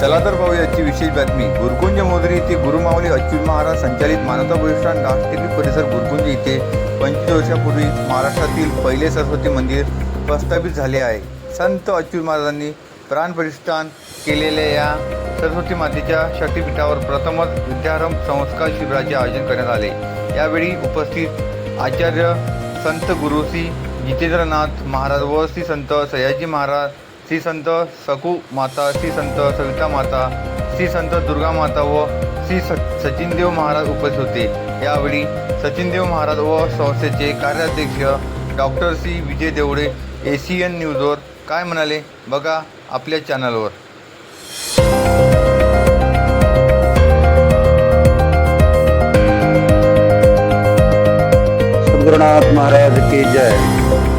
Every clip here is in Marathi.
चला तर पाहूया आजची विशेष बातमी. गुरुकुंज मोदरी येथे गुरुमावली अच्युत महाराज संचालित मानवता प्रतिष्ठान राष्ट्रीय परिसर गुरुकुंज येथे पंचवीस वर्षापूर्वी महाराष्ट्रातील पहिले सरस्वती मंदिर प्रस्थापित झाले आहे. संत अच्युत महाराजांनी प्राण प्रतिष्ठान केलेल्या या सरस्वती मातेच्या शक्तीपीठावर प्रथमच विद्यारंभ संस्कार शिबिराचे आयोजन करण्यात आले. यावेळी उपस्थित आचार्य संत गुरुसी जितेंद्रनाथ महाराज व श्री संत सयाजी महाराज श्री संत सकू माता श्री संत सविता माता श्री संत दुर्गा माता व श्री स सचिनदेव महाराज उपस्थित होते. यावेळी सचिनदेव महाराज व संस्थेचे कार्याध्यक्ष डॉक्टर श्री विजय देवडे एशियन न्यूजवर काय म्हणाले? बघा आपल्या चॅनलवर सद्गुरुनाथ महाराज की जय.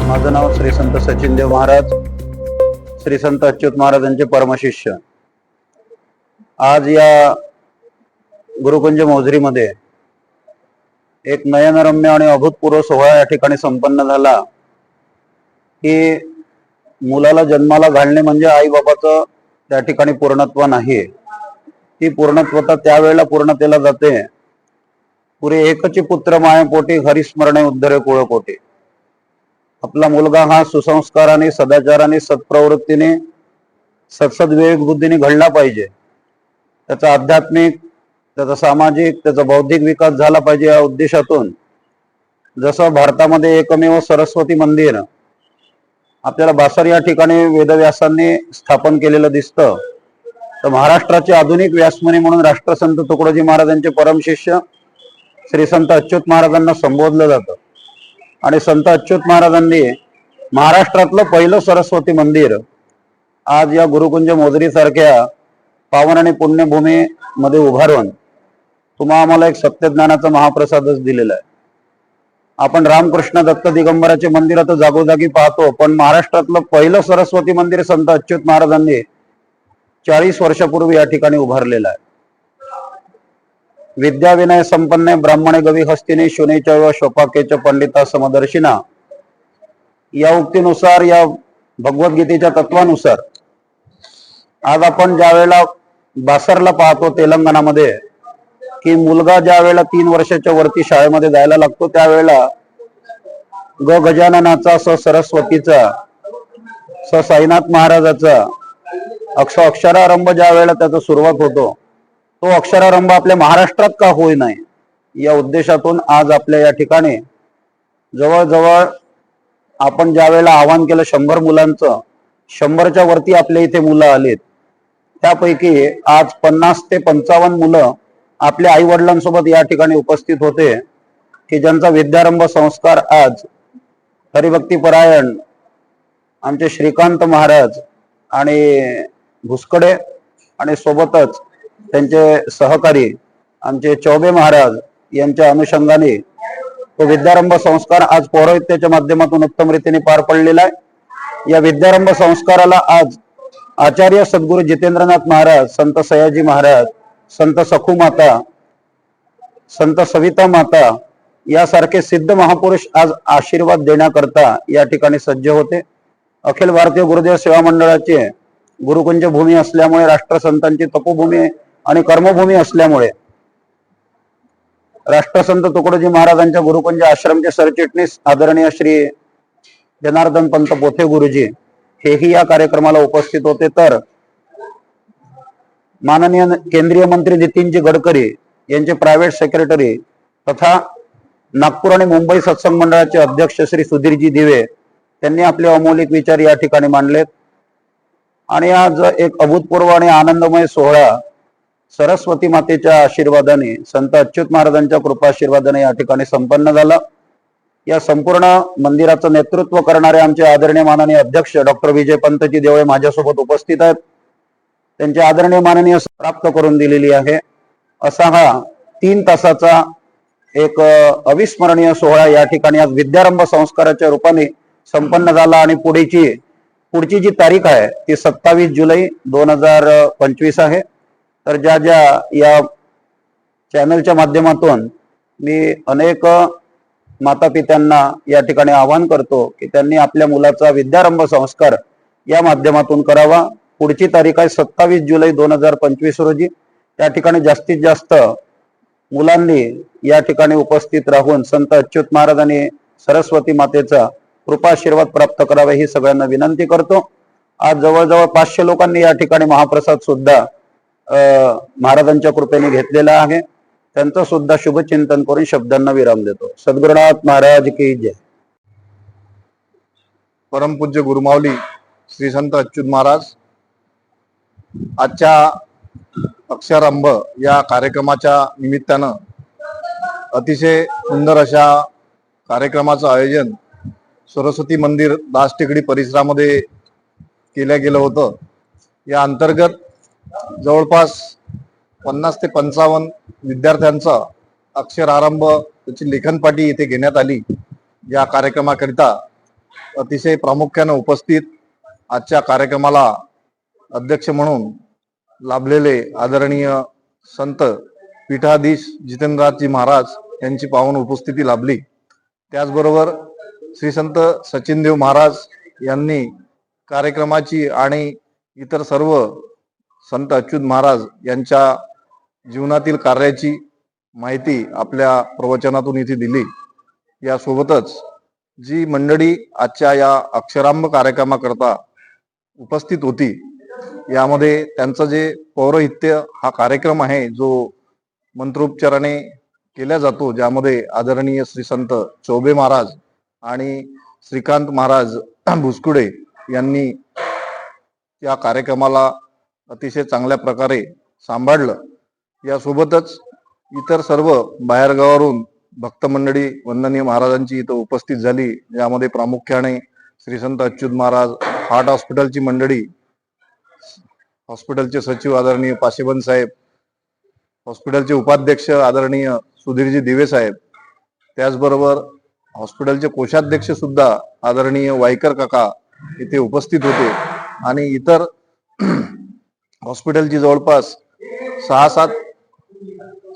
माझं नाव श्री संत सचिनदेव महाराज. श्री संत अच्युत महाराजांचे परमशिष्य. आज या गुरुकुंज मौजरीमध्ये एक नयनरम्य आणि अभूतपूर्व सोहळा या ठिकाणी संपन्न झाला. की मुलाला जन्माला घालणे म्हणजे आई बाबाचं त्या ठिकाणी पूर्णत्व नाही. ती पूर्णत्वता त्यावेळेला पूर्णतेला जाते. पुरे एकची पुत्र मायपोटी हरिस्मरणे उद्धरे कुळकोटी. आपला मुलगा हा सुसंस्काराने सदाचाराने सत्प्रवृत्तीने सत्सद्विवेक बुद्धीने घडला पाहिजे. त्याचा आध्यात्मिक त्याचा सामाजिक त्याचा बौद्धिक विकास झाला पाहिजे या उद्देशातून. जसं भारतामध्ये एकमेव सरस्वती मंदिर आपल्याला बासर या ठिकाणी वेदव्यासांनी स्थापन केलेलं दिसतं. तर महाराष्ट्राचे आधुनिक व्यासमुनी म्हणून राष्ट्रसंत तुकडोजी महाराजांचे परमशिष्य श्री संत अच्युत महाराजांना संबोधलं जातं. आणि संत अच्युत महाराजांनी महाराष्ट्रातलं पहिलं सरस्वती मंदिर आज या गुरुकुंज मोजरीसारख्या पावन आणि पुण्यभूमी मध्ये उभारून तुम्हा आम्हाला एक सत्यज्ञानाचा महाप्रसादच दिलेला आहे. आपण रामकृष्ण दत्त दिगंबराचे मंदिर आता जागोजागी पाहतो पण महाराष्ट्रातलं पहिलं सरस्वती मंदिर संत अच्युत महाराजांनी चाळीस वर्षापूर्वी या ठिकाणी उभारलेलं आहे. विद्याविनय संपन्ने संपन्न ब्राह्मणे गवी हस्तिनी शुनेच्या व शोपाकेच्या पंडिता समदर्शिना. या उक्तीनुसार या भगवद्गीतेच्या तत्वानुसार आज आपण ज्या वेळेला बासरला पाहतो तेलंगणामध्ये की मुलगा ज्या वेळेला तीन वर्षाच्या वरती शाळेमध्ये जायला लागतो त्यावेळेला ग गजाननाचा स सरस्वतीचा स साईनाथ महाराजाचा अक्ष अक्षरारंभ ज्या वेळेला त्याचा सुरुवात होतो तो अक्षरारंभ आपल्या महाराष्ट्रात का होई नाही या उद्देशातून आज आपल्या या ठिकाणी जवळजवळ आपण ज्या वेळेला आवाहन केलं शंभर मुलांचं शंभरच्या वरती आपल्या इथे मुलं आलीत. त्यापैकी आज पन्नास ते पंचावन्न मुलं आपल्या आई वडिलांसोबत या ठिकाणी उपस्थित होते की ज्यांचा विद्यारंभ संस्कार आज हरिभक्तीपरायण आमचे श्रीकांत महाराज आणि भुसकडे आणि सोबतच त्यांचे सहकारी आमचे चौबे महाराज यांच्या अनुषंगाने तो विद्यारंभ संस्कार आज पौरोहित्याच्या माध्यमातून उत्तम रीतीने पार पडलेला आहे. या विद्यारंभ संस्काराला आज आचार्य सद्गुरू जितेंद्रनाथ महाराज संत सयाजी महाराज संत सखू माता संत सविता माता यासारखे सिद्ध महापुरुष आज आशीर्वाद देण्याकरता या ठिकाणी सज्ज होते. अखिल भारतीय गुरुदेव सेवा मंडळाचे गुरुकुंज भूमी असल्यामुळे राष्ट्रसंतांची तपोभूमी आणि कर्मभूमी असल्यामुळे. राष्ट्रसंत तुकडोजी महाराजांच्या गुरुकुंज आश्रमचे सरचिटणीस आदरणीय श्री जनार्दन पंत पोथे गुरुजी हेही या कार्यक्रमाला उपस्थित होते. तर माननीय केंद्रीय मंत्री नितीनजी गडकरी यांचे प्रायव्हेट सेक्रेटरी तथा नागपूर आणि मुंबई सत्संग मंडळाचे अध्यक्ष श्री सुधीरजी दिवे त्यांनी आपले अमौलिक विचार या ठिकाणी मांडलेत. आणि आज एक अभूतपूर्व आणि आनंदमय सोहळा सरस्वती मातेच्या आशीर्वादाने संत अच्युत महाराजांच्या कृपाशीर्वादाने या ठिकाणी संपन्न झाला. या संपूर्ण मंदिराचं नेतृत्व करणारे आमचे आदरणीय माननीय अध्यक्ष डॉक्टर विजय पंतजी देवळे माझ्यासोबत उपस्थित आहेत. त्यांचे आदरणीय माननीय प्राप्त करून दिलेली आहे. असा हा तीन तासाचा एक अविस्मरणीय सोहळा या ठिकाणी आज विद्यारंभ संस्काराच्या रूपाने संपन्न झाला आणि पुढेची पुढची जी तारीख आहे ती सत्तावीस जुलै दोन हजार पंचवीस आहे. तर ज्या ज्या या चॅनलच्या माध्यमातून मी अनेक माता पित्यांना या ठिकाणी आवाहन करतो की त्यांनी आपल्या मुलाचा विद्यारंभ संस्कार या माध्यमातून करावा. पुढची तारीख आहे सत्तावीस जुलै दोन हजार पंचवीस रोजी. त्या ठिकाणी जास्तीत जास्त मुलांनी या ठिकाणी उपस्थित राहून संत अच्युत महाराज आणि सरस्वती मातेचा कृपाशीर्वाद प्राप्त करावा ही सगळ्यांना विनंती करतो. आज जवळजवळ पाचशे लोकांनी या ठिकाणी महाप्रसाद सुद्धा महाराजांच्या कृपेने घेतलेला आहे. त्यांचं सुद्धा शुभचिंतन करून शब्दांना विराम देतो. सद्गुरुनाथ महाराज की जय. परमपूज्य गुरुमावली श्री संत अच्युत महाराज आजच्या अक्षरंभ या कार्यक्रमाच्या निमित्तानं अतिशय सुंदर अशा कार्यक्रमाचं आयोजन सरस्वती मंदिर दास टेकडी परिसरामध्ये केलं गेलं होतं. या अंतर्गत जवळपास पन्नास ते पंचावन्न विद्यार्थ्यांचा अक्षर आरंभ त्याची लेखनपाठी इथे घेण्यात आली. या कार्यक्रमाकरिता अतिशय प्रामुख्यानं उपस्थित आजच्या कार्यक्रमाला अध्यक्ष म्हणून लाभलेले आदरणीय संत पीठाधीश जितेंद्रजी महाराज यांची पावन उपस्थिती लाभली. त्याचबरोबर श्री संत सचिनदेव महाराज यांनी कार्यक्रमाची आणि इतर सर्व संत अच्युत महाराज यांच्या जीवनातील कार्याची माहिती आपल्या प्रवचनातून इथे दिली. यासोबतच जी मंडळी आजच्या या अक्षरांब कार्यक्रमाकरता उपस्थित होती यामध्ये त्यांचं जे पौरोहित्य हा कार्यक्रम आहे जो मंत्रोपचाराने केला जातो ज्यामध्ये आदरणीय श्री संत चौबे महाराज आणि श्रीकांत महाराज भुसकुडे यांनी या कार्यक्रमाला अतिशय चांगल्या प्रकारे सांभाळलं. यासोबतच इतर सर्व बाहेरगावावरून भक्त मंडळी वंदनीय महाराजांची इथं उपस्थित झाली यामध्ये प्रामुख्याने श्री संत अच्युत महाराज हार्ट हॉस्पिटलची मंडळी हॉस्पिटलचे सचिव आदरणीय पाशेबन साहेब हॉस्पिटलचे उपाध्यक्ष आदरणीय सुधीरजी दिवे साहेब त्याचबरोबर हॉस्पिटलचे कोषाध्यक्ष सुद्धा आदरणीय वायकर काका इथे उपस्थित होते. आणि इतर हॉस्पिटलची जवळपास सहा सात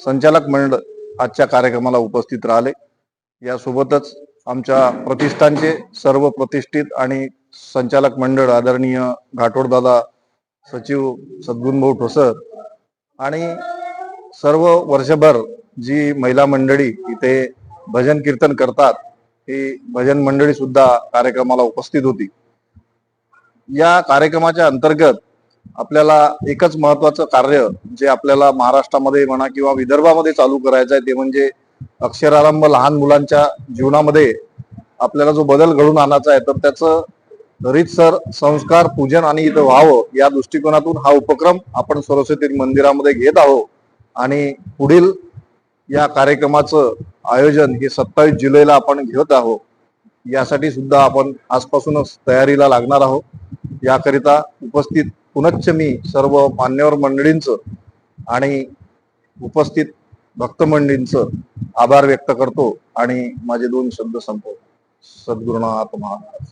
संचालक मंडळ आजच्या कार्यक्रमाला उपस्थित राहिले. यासोबतच आमच्या प्रतिष्ठानचे सर्व प्रतिष्ठित आणि संचालक मंडळ आदरणीय घाटोडदादा सचिव सद्गुणभाऊ ठोसर आणि सर्व वर्षभर जी महिला मंडळी इथे भजन कीर्तन करतात ही भजन मंडळी सुद्धा कार्यक्रमाला उपस्थित होती. या कार्यक्रमाच्या अंतर्गत आपल्याला एकच महत्वाचं कार्य जे आपल्याला महाराष्ट्रामध्ये म्हणा किंवा विदर्भामध्ये चालू करायचं आहे ते म्हणजे अक्षरारंभ लहान मुलांच्या जीवनामध्ये आपल्याला जो बदल घडून आणायचा आहे तर त्याचं रीतसर संस्कार पूजन आणि इथं व्हावं या दृष्टिकोनातून हा उपक्रम आपण सरस्वती मंदिरामध्ये घेत आहोत. आणि पुढील या कार्यक्रमाचं आयोजन हे सत्तावीस जुलैला आपण घेत आहोत. यासाठी सुद्धा आपण आजपासूनच तयारीला लागणार आहोत. याकरिता उपस्थित पुनश्च मी सर्व मान्यवर मंडळींचं आणि उपस्थित भक्तमंडळींचं आभार व्यक्त करतो आणि माझे दोन शब्द संपवतो. सद्गुरुनाथ महाराज.